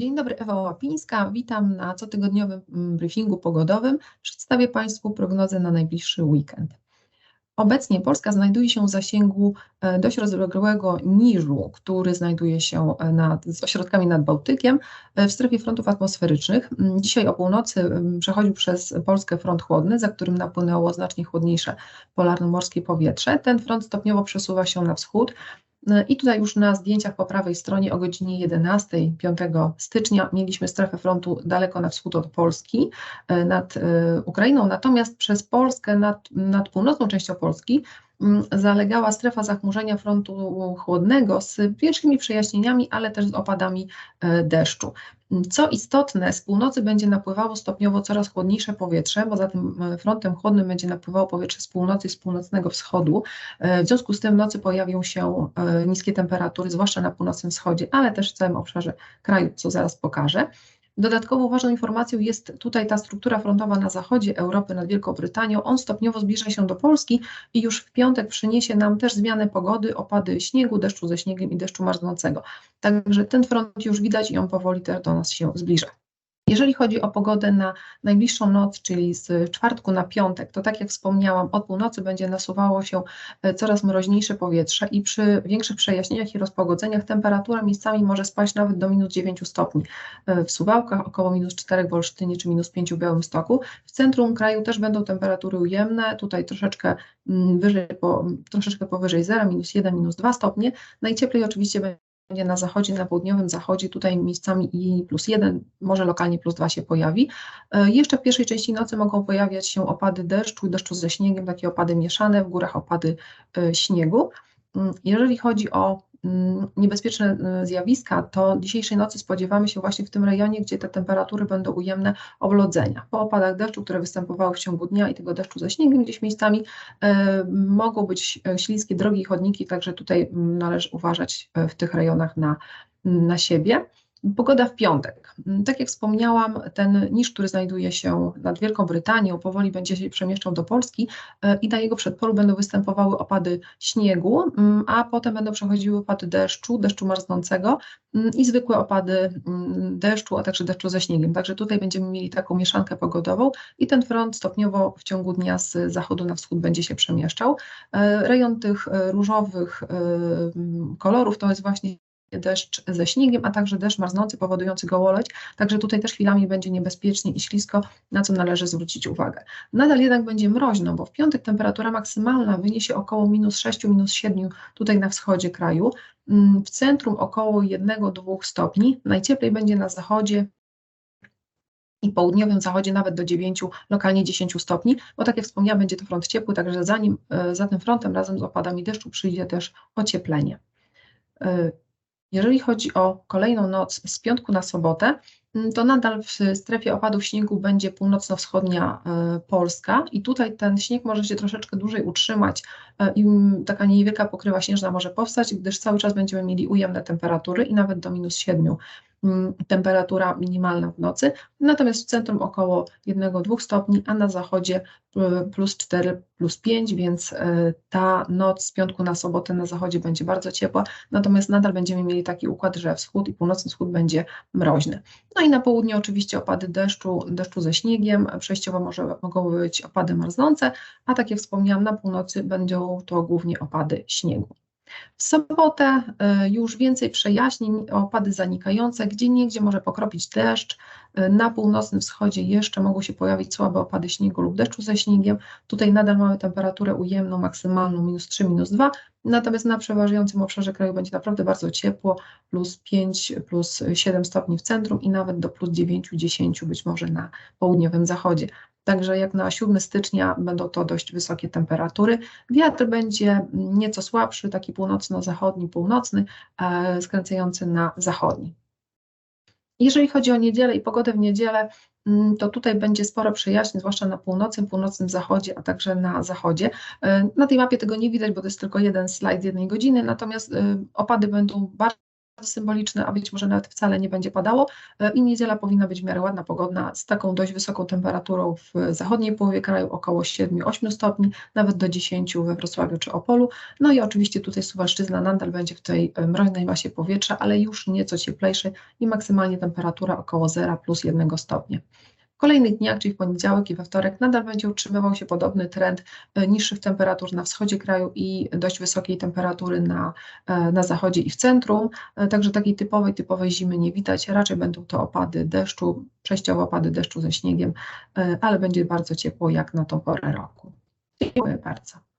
Dzień dobry, Ewa Łapińska. Witam na cotygodniowym mm, briefingu pogodowym. Przedstawię Państwu prognozę na najbliższy weekend. Obecnie Polska znajduje się w zasięgu e, dość rozległego niżu, który znajduje się e, nad, z ośrodkami nad Bałtykiem e, w strefie frontów atmosferycznych. Mm, dzisiaj o północy mm, przechodził przez Polskę front chłodny, za którym napłynęło znacznie chłodniejsze polarno-morskie powietrze. Ten front stopniowo przesuwa się na wschód. I tutaj już na zdjęciach po prawej stronie o godzinie 11, 5 stycznia mieliśmy strefę frontu daleko na wschód od Polski, e, nad e, Ukrainą, natomiast przez Polskę, nad, nad północną częścią Polski zalegała strefa zachmurzenia frontu chłodnego z pierwszymi przejaśnieniami, ale też z opadami e, deszczu. Co istotne, z północy będzie napływało stopniowo coraz chłodniejsze powietrze, bo za tym e, frontem chłodnym będzie napływało powietrze z północy i z północnego wschodu. E, w związku z tym w nocy pojawią się niskie temperatury, zwłaszcza na północnym wschodzie, ale też w całym obszarze kraju, co zaraz pokażę. Dodatkowo ważną informacją jest tutaj ta struktura frontowa na zachodzie Europy nad Wielką Brytanią. On stopniowo zbliża się do Polski i już w piątek przyniesie nam też zmianę pogody, opady śniegu, deszczu ze śniegiem i deszczu marznącego. Także ten front już widać i on powoli też do nas się zbliża. Jeżeli chodzi o pogodę na najbliższą noc, czyli z czwartku na piątek, to tak jak wspomniałam, od północy będzie nasuwało się e, coraz mroźniejsze powietrze i przy większych przejaśnieniach i rozpogodzeniach temperatura miejscami może spaść nawet do minus 9 stopni. E, w Suwałkach około minus 4 w Olsztynie czy minus 5 w Białymstoku. W centrum kraju też będą temperatury ujemne, tutaj troszeczkę mm, wyżej, po, troszeczkę powyżej 0, minus 1, minus 2 stopnie. Najcieplej oczywiście będzie będzie na zachodzie, na południowym zachodzie, tutaj miejscami i plus jeden, może lokalnie plus dwa się pojawi. E, jeszcze w pierwszej części nocy mogą pojawiać się opady deszczu deszczu ze śniegiem, takie opady mieszane, w górach opady e, śniegu. Mm, jeżeli chodzi o niebezpieczne y, zjawiska, to dzisiejszej nocy spodziewamy się właśnie w tym rejonie, gdzie te temperatury będą ujemne oblodzenia. Po opadach deszczu, które występowały w ciągu dnia i tego deszczu ze śniegiem gdzieś miejscami, e, mogą być e, śliskie drogi i chodniki, także tutaj mm, należy uważać e, w tych rejonach na, na siebie. Pogoda w piątek. Mm, tak jak wspomniałam, ten niż, który znajduje się nad Wielką Brytanią, powoli będzie się przemieszczał do Polski e, i na jego przedpolu będą występowały opady śniegu, mm, a potem będą przechodziły opady deszczu, deszczu marznącego mm, i zwykłe opady deszczu, a także deszczu ze śniegiem. Także tutaj będziemy mieli taką mieszankę pogodową i ten front stopniowo w ciągu dnia z zachodu na wschód będzie się przemieszczał. E, rejon tych e, różowych kolorów to jest właśnie deszcz ze śniegiem, a także deszcz marznący powodujący gołoleć, także tutaj też chwilami będzie niebezpiecznie i ślisko, na co należy zwrócić uwagę. Nadal jednak będzie mroźno, bo w piątek temperatura maksymalna wyniesie około minus 6, minus 7 tutaj na wschodzie kraju, mm, w centrum około 1-2 stopni, najcieplej będzie na zachodzie, i południowym zachodzie nawet do 9, lokalnie 10 stopni, bo tak jak wspomniałam, będzie to front ciepły, także zanim e, za tym frontem razem z opadami deszczu przyjdzie też ocieplenie. Jeżeli chodzi o kolejną noc z piątku na sobotę, mm, to nadal w strefie opadów śniegu będzie północno-wschodnia e, Polska i tutaj ten śnieg może się troszeczkę dłużej utrzymać e, i taka niewielka pokrywa śnieżna może powstać, gdyż cały czas będziemy mieli ujemne temperatury i nawet do minus 7 Mm, temperatura minimalna w nocy, natomiast w centrum około 1-2 stopni, a na zachodzie y, plus 4, plus 5, więc y, ta noc z piątku na sobotę na zachodzie będzie bardzo ciepła, natomiast nadal będziemy mieli taki układ, że wschód i północny wschód będzie mroźny. No i na południe oczywiście opady deszczu, deszczu ze śniegiem, przejściowo może, mogą być opady marznące, a tak jak wspomniałam, na północy będą to głównie opady śniegu. W sobotę y, już więcej przejaśnień, opady zanikające, gdzie niegdzie może pokropić deszcz. Y, na północnym wschodzie jeszcze mogą się pojawić słabe opady śniegu lub deszczu ze śniegiem. Tutaj nadal mamy temperaturę ujemną, maksymalną minus 3, minus 2, natomiast na przeważającym obszarze kraju będzie naprawdę bardzo ciepło, plus 5, plus 7 stopni w centrum i nawet do plus 9, 10 być może na południowym zachodzie. Także jak na 7 stycznia będą to dość wysokie temperatury. Wiatr będzie nieco słabszy, taki północno-zachodni, północny, e, skręcający na zachodni. Jeżeli chodzi o niedzielę i pogodę w niedzielę, mm, to tutaj będzie sporo przejaśnień, zwłaszcza na północnym, północnym zachodzie, a także na zachodzie. E, na tej mapie tego nie widać, bo to jest tylko jeden slajd jednej godziny, natomiast e, opady będą bardzo symboliczny, a być może nawet wcale nie będzie padało. E, I niedziela powinna być w miarę ładna, pogodna, z taką dość wysoką temperaturą w zachodniej połowie kraju, około 7-8 stopni, nawet do 10 we Wrocławiu czy Opolu. No i oczywiście tutaj Suwalszczyzna nadal będzie w tej e, mroźnej masie powietrza, ale już nieco cieplejszy i maksymalnie temperatura około 0 plus 1 stopnia. Kolejnych dniach, czyli w poniedziałek i we wtorek, nadal będzie utrzymywał się podobny trend e, niższych temperatur na wschodzie kraju i dość wysokiej temperatury na, e, na zachodzie i w centrum. E, także takiej typowej, typowej zimy nie widać. Raczej będą to opady deszczu, przejściowe opady deszczu ze śniegiem, ale będzie bardzo ciepło jak na tą porę roku. Dziękuję bardzo.